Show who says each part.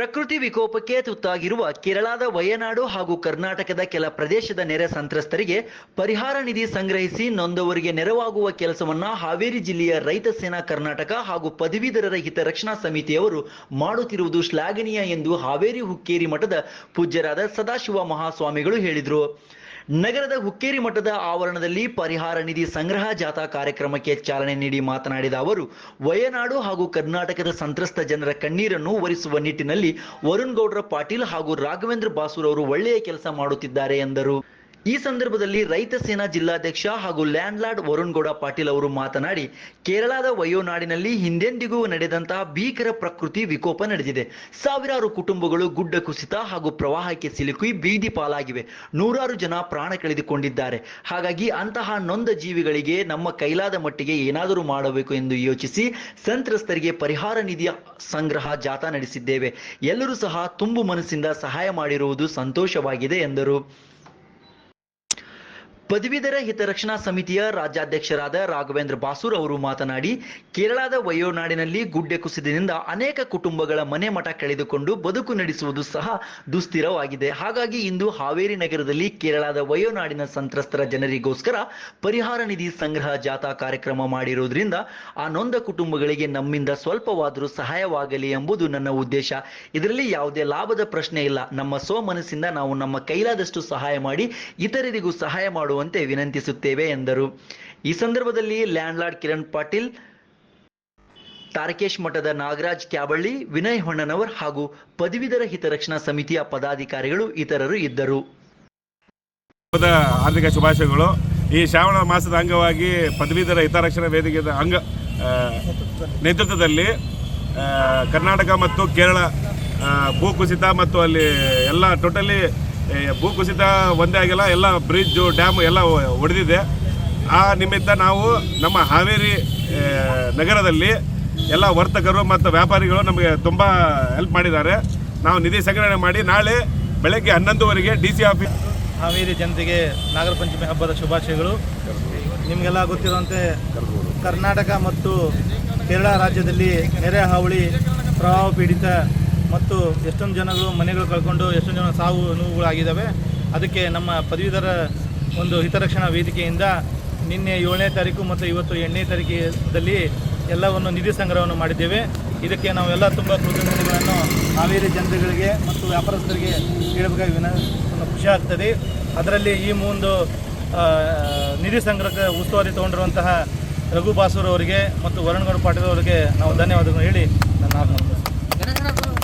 Speaker 1: ಪ್ರಕೃತಿ ವಿಕೋಪಕ್ಕೆ ತುತ್ತಾಗಿರುವ ಕೇರಳದ ವಯನಾಡು ಹಾಗೂ ಕರ್ನಾಟಕದ ಕೆಲ ಪ್ರದೇಶದ ನೆರೆ ಸಂತ್ರಸ್ತರಿಗೆ ಪರಿಹಾರ ನಿಧಿ ಸಂಗ್ರಹಿಸಿ ನೊಂದವರಿಗೆ ನೆರವಾಗುವ ಕೆಲಸವನ್ನ ಹಾವೇರಿ ಜಿಲ್ಲೆಯ ರೈತ ಸೇನಾ ಕರ್ನಾಟಕ ಹಾಗೂ ಪದವೀಧರರ ಹಿತರಕ್ಷಣಾ ಸಮಿತಿಯವರು ಮಾಡುತ್ತಿರುವುದು ಶ್ಲಾಘನೀಯ ಎಂದು ಹಾವೇರಿ ಹುಕ್ಕೇರಿ ಮಠದ ಪೂಜ್ಯರಾದ ಸದಾಶಿವ ಮಹಾಸ್ವಾಮಿಗಳು ಹೇಳಿದರು. ನಗರದ ಹುಕ್ಕೇರಿ ಮಠದ ಆವರಣದಲ್ಲಿ ಪರಿಹಾರ ನಿಧಿ ಸಂಗ್ರಹ ಜಾಥಾ ಕಾರ್ಯಕ್ರಮಕ್ಕೆ ಚಾಲನೆ ನೀಡಿ ಮಾತನಾಡಿದ ಅವರು, ವಯನಾಡು ಹಾಗೂ ಕರ್ನಾಟಕದ ಸಂತ್ರಸ್ತ ಜನರ ಕಣ್ಣೀರನ್ನು ಒರೆಸುವ ನಿಟ್ಟಿನಲ್ಲಿ ವರುಣ್ ಗೌಡ್ರ ಪಾಟೀಲ್ ಹಾಗೂ ರಾಘವೇಂದ್ರ ಬಾಸೂರ್ ಅವರು ಒಳ್ಳೆಯ ಕೆಲಸ ಮಾಡುತ್ತಿದ್ದಾರೆ ಎಂದರು. ಈ ಸಂದರ್ಭದಲ್ಲಿ ರೈತ ಸೇನಾ ಜಿಲ್ಲಾಧ್ಯಕ್ಷ ಹಾಗೂ ಲ್ಯಾಂಡ್ಲಾರ್ಡ್ ವರುಣ್ ಗೌಡ ಪಾಟೀಲ್ ಅವರು ಮಾತನಾಡಿ, ಕೇರಳದ ವಯೋನಾಡಿನಲ್ಲಿ ಹಿಂದೆಂದಿಗೂ ನಡೆದಂತಹ ಭೀಕರ ಪ್ರಕೃತಿ ವಿಕೋಪ ನಡೆದಿದೆ. ಸಾವಿರಾರು ಕುಟುಂಬಗಳು ಗುಡ್ಡ ಕುಸಿತ ಹಾಗೂ ಪ್ರವಾಹಕ್ಕೆ ಸಿಲುಕಿ ಬೀದಿ ಪಾಲಾಗಿವೆ. ನೂರಾರು ಜನ ಪ್ರಾಣ ಕಳೆದುಕೊಂಡಿದ್ದಾರೆ. ಹಾಗಾಗಿ ಅಂತಹ ನೊಂದ ಜೀವಿಗಳಿಗೆ ನಮ್ಮ ಕೈಲಾದ ಮಟ್ಟಿಗೆ ಏನಾದರೂ ಮಾಡಬೇಕು ಎಂದು ಯೋಚಿಸಿ ಸಂತ್ರಸ್ತರಿಗೆ ಪರಿಹಾರ ನಿಧಿಯ ಸಂಗ್ರಹ ಜಾಥಾ ನಡೆಸಿದ್ದೇವೆ. ಎಲ್ಲರೂ ಸಹ ತುಂಬು ಮನಸ್ಸಿಂದ ಸಹಾಯ ಮಾಡಿರುವುದು ಸಂತೋಷವಾಗಿದೆ ಎಂದರು. ಪದವೀಧರ ಹಿತರಕ್ಷಣಾ ಸಮಿತಿಯ ರಾಜ್ಯಾಧ್ಯಕ್ಷರಾದ ರಾಘವೇಂದ್ರ ಬಾಸೂರ್ ಅವರು ಮಾತನಾಡಿ, ಕೇರಳದ ವಯೋನಾಡಿನಲ್ಲಿ ಗುಡ್ಡೆ ಕುಸಿತದಿಂದ ಅನೇಕ ಕುಟುಂಬಗಳ ಮನೆ ಮಠ ಕಳೆದುಕೊಂಡು ಬದುಕು ನಡೆಸುವುದು ಸಹ ದುಸ್ಥಿರವಾಗಿದೆ. ಹಾಗಾಗಿ ಇಂದು ಹಾವೇರಿ ನಗರದಲ್ಲಿ ಕೇರಳದ ವಯೋನಾಡಿನ ಸಂತ್ರಸ್ತರ ಜನರಿಗೋಸ್ಕರ ಪರಿಹಾರ ನಿಧಿ ಸಂಗ್ರಹ ಜಾಥಾ ಕಾರ್ಯಕ್ರಮ ಮಾಡಿರುವುದರಿಂದ ಆ ನೊಂದ ಕುಟುಂಬಗಳಿಗೆ ನಮ್ಮಿಂದ ಸ್ವಲ್ಪವಾದರೂ ಸಹಾಯವಾಗಲಿ ಎಂಬುದು ನನ್ನ ಉದ್ದೇಶ. ಇದರಲ್ಲಿ ಯಾವುದೇ ಲಾಭದ ಪ್ರಶ್ನೆ ಇಲ್ಲ. ನಮ್ಮ ಸೋಮನಸ್ಸಿಂದ ನಾವು ನಮ್ಮ ಕೈಲಾದಷ್ಟು ಸಹಾಯ ಮಾಡಿ, ಇತರರಿಗೂ ಸಹಾಯ ಮಾಡುವಂತೆ ವಿನಂತಿಸುತ್ತೇವೆ ಎಂದರು. ಈ ಸಂದರ್ಭದಲ್ಲಿ ಲ್ಯಾಂಡ್ಲಾರ್ಡ್ ಕಿರಣ್ ಪಾಟೀಲ್, ತಾರಕೇಶ್ ಮಠದ ನಾಗರಾಜ್ ಕ್ಯಾಬಳ್ಳಿ, ವಿನಯ್ ಹೊಣ್ಣನವರ್ ಹಾಗೂ ಪದವೀಧರ ಹಿತರಕ್ಷಣಾ ಸಮಿತಿಯ ಪದಾಧಿಕಾರಿಗಳು ಇತರರು ಇದ್ದರು.
Speaker 2: ಹಾರ್ದಿಕ ಶುಭಾಶಯಗಳು. ಈ ಶ್ರಾವಣ ಮಾಸದ ಅಂಗವಾಗಿ ಪದವೀಧರ ಹಿತರಕ್ಷಣಾ ವೇದಿಕೆಯ ಅಂಗ ನೇತೃತ್ವದಲ್ಲಿ ಕರ್ನಾಟಕ ಮತ್ತು ಕೇರಳ ಭೂಕುಸಿತ ಮತ್ತು ಅಲ್ಲಿ ಎಲ್ಲ ಟೋಟಲಿ ಭೂಕುಸಿತ ಒಂದೇ ಆಗಿಲ್ಲ, ಎಲ್ಲ ಬ್ರಿಡ್ಜು, ಡ್ಯಾಮು ಎಲ್ಲ ಒಡೆದಿದೆ. ಆ ನಿಮಿತ್ತ ನಾವು ನಮ್ಮ ಹಾವೇರಿ ನಗರದಲ್ಲಿ ಎಲ್ಲ ವರ್ತಕರು ಮತ್ತು ವ್ಯಾಪಾರಿಗಳು ನಮಗೆ ತುಂಬ ಹೆಲ್ಪ್ ಮಾಡಿದ್ದಾರೆ. ನಾವು ನಿಧಿ ಸಂಗ್ರಹಣೆ ಮಾಡಿ ನಾಳೆ ಬೆಳಗ್ಗೆ ಹನ್ನೊಂದುವರೆಗೆ ಡಿ ಸಿ ಆಫೀಸ್
Speaker 3: ಹಾವೇರಿ ಜನತೆಗೆ ನಾಗರ ಪಂಚಮಿ ಹಬ್ಬದ ಶುಭಾಶಯಗಳು. ನಿಮಗೆಲ್ಲ ಗೊತ್ತಿರುವಂತೆ ಕರ್ನಾಟಕ ಮತ್ತು ಕೇರಳ ರಾಜ್ಯದಲ್ಲಿ ನೆರೆ ಹಾವಳಿ ಪ್ರವಾಹ ಪೀಡಿತ ಮತ್ತು ಎಷ್ಟೊಂದು ಜನಗಳು ಮನೆಗಳು ಕಳ್ಕೊಂಡು ಎಷ್ಟೊಂದು ಜನ ಸಾವು ನೋವುಗಳಾಗಿದ್ದಾವೆ. ಅದಕ್ಕೆ ನಮ್ಮ ಪದವೀಧರ ಒಂದು ಹಿತರಕ್ಷಣಾ ವೇದಿಕೆಯಿಂದ ನಿನ್ನೆ ಏಳನೇ ತಾರೀಕು ಮತ್ತು ಇವತ್ತು ಎಂಟನೇ ತಾರೀಕಿನಲ್ಲಿ ಎಲ್ಲವನ್ನು ನಿಧಿ ಸಂಗ್ರಹವನ್ನು ಮಾಡಿದ್ದೇವೆ. ಇದಕ್ಕೆ ನಾವು ಎಲ್ಲ ತುಂಬ ಕೃತಜ್ಞತೆಗಳನ್ನು ಹಾವೇರಿ ಜನತೆಗಳಿಗೆ ಮತ್ತು ವ್ಯಾಪಾರಸ್ಥರಿಗೆ ಹೇಳಬೇಕಾಗಿ ವಿನ ಒಂದು ಖುಷಿ ಆಗ್ತದೆ. ಅದರಲ್ಲಿ ಈ ಮುಂದು ಆ, ನಿಧಿ ಸಂಗ್ರಹಕ್ಕೆ ಉಸ್ತುವಾರಿ ತಗೊಂಡಿರುವಂತಹ ರಘು ಬಾಸೂರ್ ಅವರಿಗೆ ಮತ್ತು ವರಣಗೌಡ ಪಾಟೀಲ್ ಅವರಿಗೆ ನಾವು ಧನ್ಯವಾದಗಳು ಹೇಳಿ ನನ್ನ.